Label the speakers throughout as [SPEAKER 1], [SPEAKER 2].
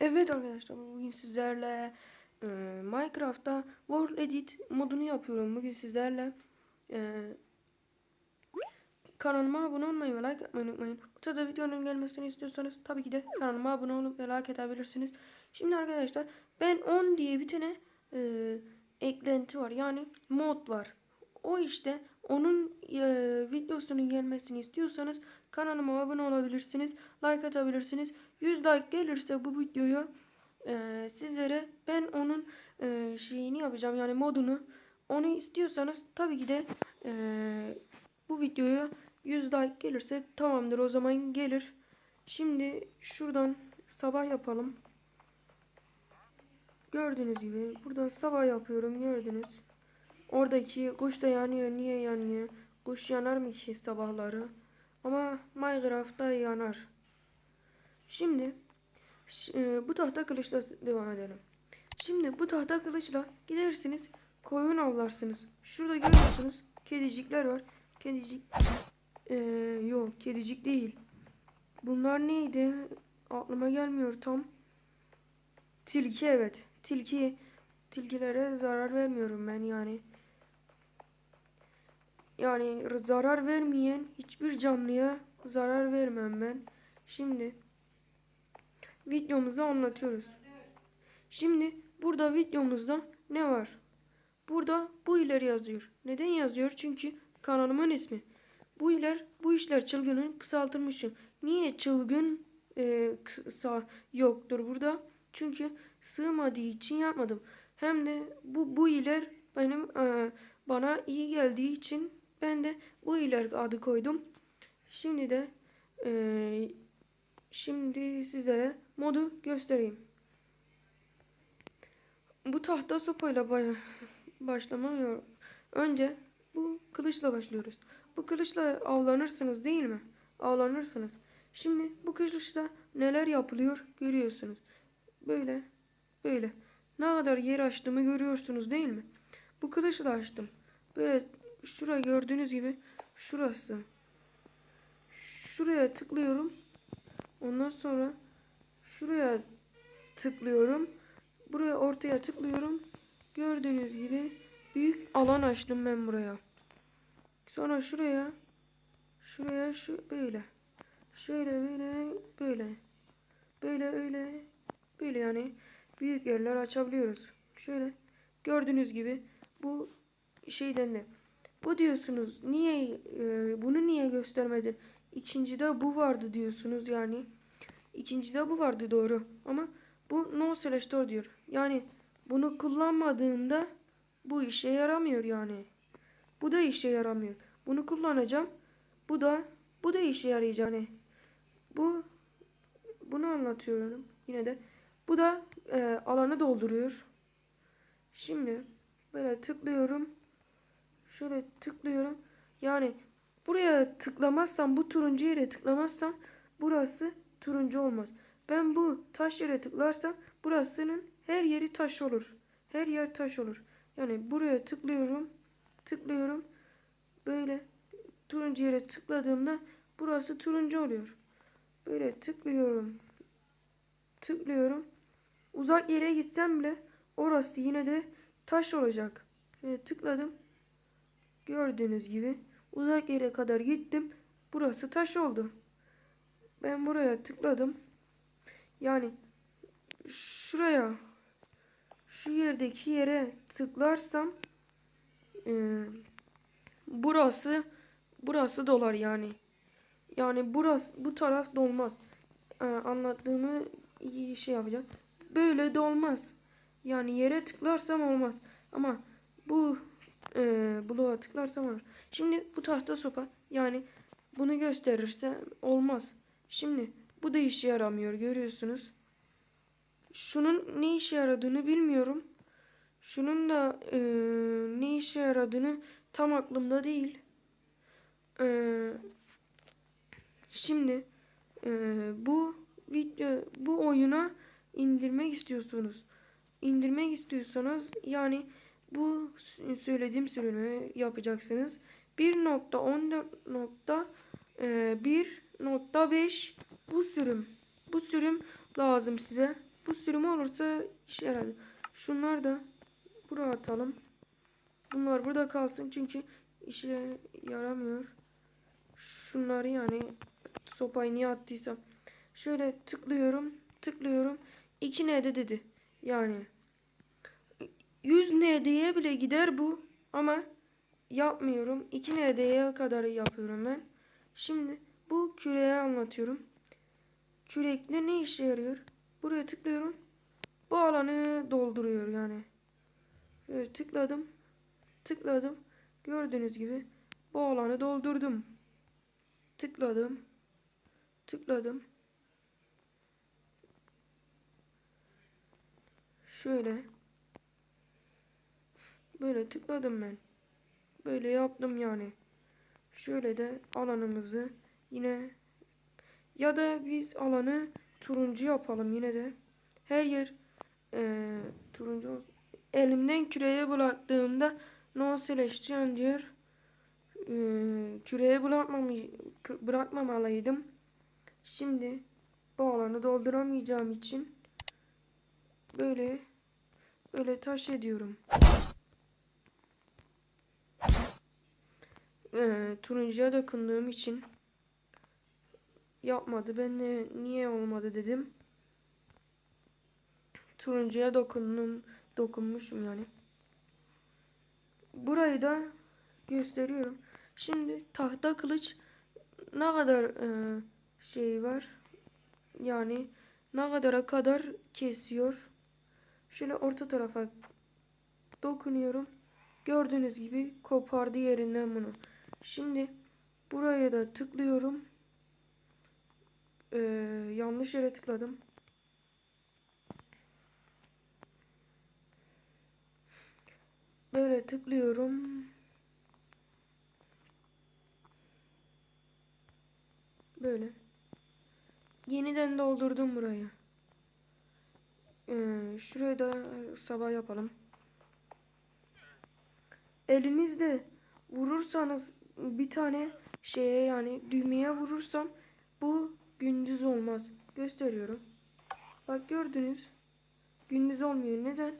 [SPEAKER 1] Evet arkadaşlar bugün sizlerle e, Minecraft'ta World Edit modunu yapıyorum. Bugün sizlerle e, kanalıma abone olmayı ve like atmayı unutmayın. Bu tarzda videonun gelmesini istiyorsanız tabii ki de kanalıma abone olup ve like edebilirsiniz. Şimdi arkadaşlar ben 10 diye bir tane e, eklenti var yani mod var. O işte onun e, videosunun gelmesini istiyorsanız kanalıma abone olabilirsiniz. Like atabilirsiniz. 100 like gelirse bu videoyu e, sizlere ben onun e, şeyini yapacağım yani modunu. Onu istiyorsanız tabii ki de e, bu videoya 100 like gelirse tamamdır o zaman gelir. Şimdi şuradan sabah yapalım. Gördüğünüz gibi buradan sabah yapıyorum gördünüz. Oradaki kuş da yanıyor. Niye yanıyor? Kuş yanar mı ki sabahları? Ama Minecraft'ta yanar. Şimdi e, bu tahta kılıçla devam edelim. Şimdi bu tahta kılıçla gidersiniz koyun avlarsınız. Şurada görüyorsunuz kedicikler var. Kedicik e, yok kedicik değil. Bunlar neydi? Aklıma gelmiyor tam. Tilki evet. Tilki tilkilere zarar vermiyorum ben yani. Yani zarar vermeyen hiçbir canlıya zarar vermem ben. Şimdi videomuzu anlatıyoruz. Şimdi burada videomuzda ne var? Burada bu ileri yazıyor. Neden yazıyor? Çünkü kanalımın ismi. Bu iler, bu işler çılgının kısaltılmışı. Niye çılgın e, kısa yoktur burada? Çünkü sığmadığı için yapmadım. Hem de bu bu iler benim e, bana iyi geldiği için ben de bu iler adı koydum. Şimdi de e, şimdi sizlere modu göstereyim. Bu tahta sopayla ba- başlamıyor. Önce bu kılıçla başlıyoruz. Bu kılıçla avlanırsınız değil mi? Avlanırsınız. Şimdi bu kılıçla neler yapılıyor görüyorsunuz. Böyle, böyle. Ne kadar yer açtığımı görüyorsunuz değil mi? Bu kılıçla açtım. Böyle şuraya gördüğünüz gibi şurası. Şuraya tıklıyorum. Ondan sonra şuraya tıklıyorum. Buraya ortaya tıklıyorum. Gördüğünüz gibi büyük alan açtım ben buraya. Sonra şuraya şuraya şu böyle. Şöyle böyle böyle. Böyle öyle böyle yani büyük yerler açabiliyoruz. Şöyle gördüğünüz gibi bu şeyden de bu diyorsunuz niye e, bunu niye göstermedin? İkincide bu vardı diyorsunuz yani. İkincide bu vardı doğru ama bu no selector diyor. Yani bunu kullanmadığımda bu işe yaramıyor yani. Bu da işe yaramıyor. Bunu kullanacağım. Bu da bu da işe yarayacak yani. Bu bunu anlatıyorum yine de. Bu da e, alanı dolduruyor. Şimdi böyle tıklıyorum. Şöyle tıklıyorum. Yani buraya tıklamazsam bu turuncu yere tıklamazsam burası turuncu olmaz. Ben bu taş yere tıklarsam burasının her yeri taş olur. Her yer taş olur. Yani buraya tıklıyorum. Tıklıyorum. Böyle turuncu yere tıkladığımda burası turuncu oluyor. Böyle tıklıyorum. Tıklıyorum. Uzak yere gitsem bile orası yine de taş olacak. Şöyle tıkladım. Gördüğünüz gibi uzak yere kadar gittim. Burası taş oldu. Ben buraya tıkladım. Yani şuraya şu yerdeki yere tıklarsam e, burası burası dolar yani. Yani burası bu taraf dolmaz. E, anlattığımı iyi şey yapacağım. Böyle dolmaz. Yani yere tıklarsam olmaz. Ama bu e, bloğa tıklarsam olur. Şimdi bu tahta sopa yani bunu gösterirse olmaz. Şimdi bu da işe yaramıyor görüyorsunuz. Şunun ne işe yaradığını bilmiyorum. Şunun da e, ne işe yaradığını tam aklımda değil. E, şimdi e, bu video bu oyuna indirmek istiyorsunuz. İndirmek istiyorsanız yani bu söylediğim sürümü yapacaksınız. 1.14.1.5 bu sürüm. Bu sürüm lazım size. Bu sürümü olursa işe yarar. Şunlar da buraya atalım. Bunlar burada kalsın çünkü işe yaramıyor. Şunları yani sopayı niye attıysam. Şöyle tıklıyorum. Tıklıyorum. 2 ND dedi. Yani 100 ND'ye bile gider bu. Ama yapmıyorum. 2 ND'ye kadar yapıyorum ben. Şimdi bu küreye anlatıyorum. Kürekle ne işe yarıyor? Buraya tıklıyorum. Bu alanı dolduruyor yani. Böyle tıkladım. Tıkladım. Gördüğünüz gibi bu alanı doldurdum. Tıkladım. Tıkladım. Şöyle. Böyle tıkladım ben. Böyle yaptım yani. Şöyle de alanımızı yine ya da biz alanı turuncu yapalım yine de. Her yer eee, turuncu. Elimden küreye bıraktığımda no selection diyor. Eee, küreye bırakmam, bırakmamalıydım. Şimdi bu alanı dolduramayacağım için böyle böyle taş ediyorum. Eee turuncuya dokunduğum için yapmadı. Ben de niye olmadı dedim. Turuncuya dokundum. Dokunmuşum yani. Burayı da gösteriyorum. Şimdi tahta kılıç ne kadar e, şey var? Yani ne kadara kadar kesiyor. Şöyle orta tarafa dokunuyorum. Gördüğünüz gibi kopardı yerinden bunu. Şimdi buraya da tıklıyorum. Ee, yanlış yere tıkladım. Böyle tıklıyorum. Böyle. Yeniden doldurdum burayı. Ee, şuraya da sabah yapalım. Elinizde vurursanız bir tane şeye yani düğmeye vurursam bu gündüz olmaz. Gösteriyorum. Bak gördünüz. Gündüz olmuyor. Neden?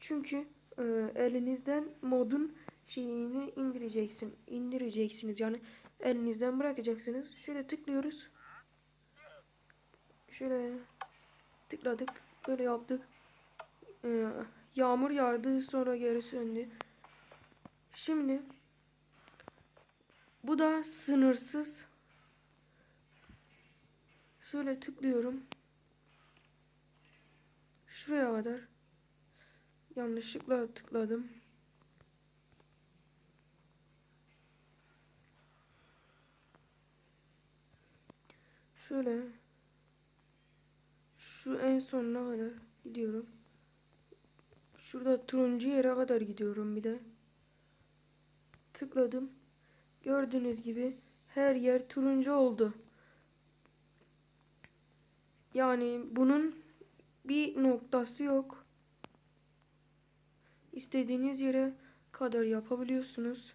[SPEAKER 1] Çünkü e, elinizden modun şeyini indireceksin. indireceksiniz. Yani elinizden bırakacaksınız. Şöyle tıklıyoruz. Şöyle tıkladık. Böyle yaptık. E, yağmur yağdı sonra geri söndü. Şimdi bu da sınırsız. Şöyle tıklıyorum. Şuraya kadar. Yanlışlıkla tıkladım. Şöyle şu en sonuna kadar gidiyorum. Şurada turuncu yere kadar gidiyorum bir de. Tıkladım. Gördüğünüz gibi her yer turuncu oldu. Yani bunun bir noktası yok. İstediğiniz yere kadar yapabiliyorsunuz.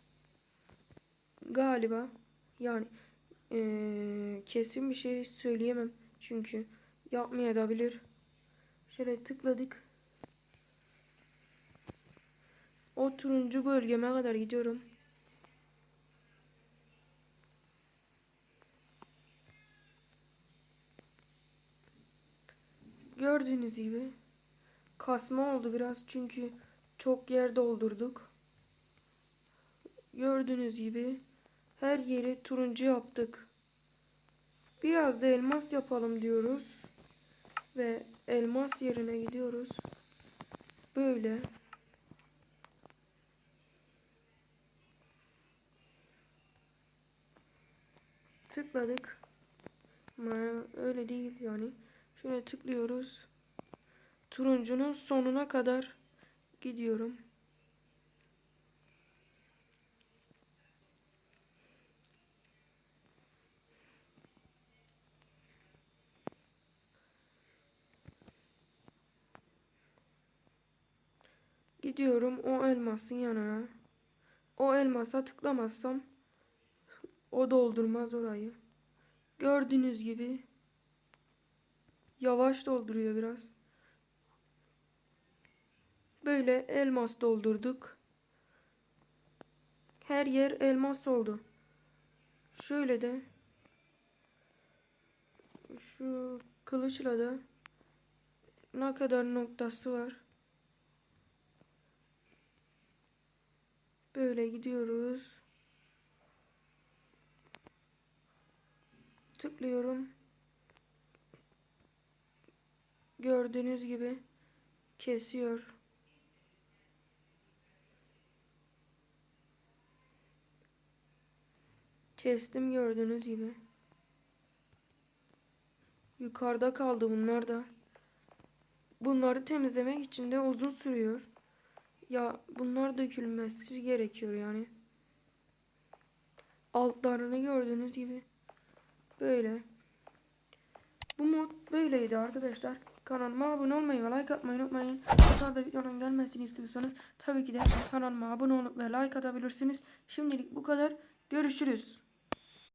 [SPEAKER 1] Galiba yani ee, kesin bir şey söyleyemem. Çünkü yapmayabilir. Şöyle tıkladık. O turuncu bölgeme kadar gidiyorum. Gördüğünüz gibi kasma oldu biraz çünkü çok yer doldurduk. Gördüğünüz gibi her yeri turuncu yaptık. Biraz da elmas yapalım diyoruz. Ve elmas yerine gidiyoruz. Böyle. Tıkladık. Ama öyle değil yani. Şöyle tıklıyoruz. Turuncunun sonuna kadar gidiyorum. Gidiyorum o elmasın yanına. O elmasa tıklamazsam o doldurmaz orayı. Gördüğünüz gibi yavaş dolduruyor biraz. Böyle elmas doldurduk. Her yer elmas oldu. Şöyle de şu kılıçla da ne kadar noktası var. Böyle gidiyoruz. Tıklıyorum. Gördüğünüz gibi kesiyor. Kestim gördüğünüz gibi. Yukarıda kaldı bunlar da. Bunları temizlemek için de uzun sürüyor. Ya bunlar dökülmesi gerekiyor yani. Altlarını gördüğünüz gibi. Böyle. Bu mod böyleydi arkadaşlar. Kanalıma abone olmayı ve like atmayı unutmayın. Bu tarz videonun gelmesini istiyorsanız tabii ki de kanalıma abone olup ve like atabilirsiniz. Şimdilik bu kadar. Görüşürüz.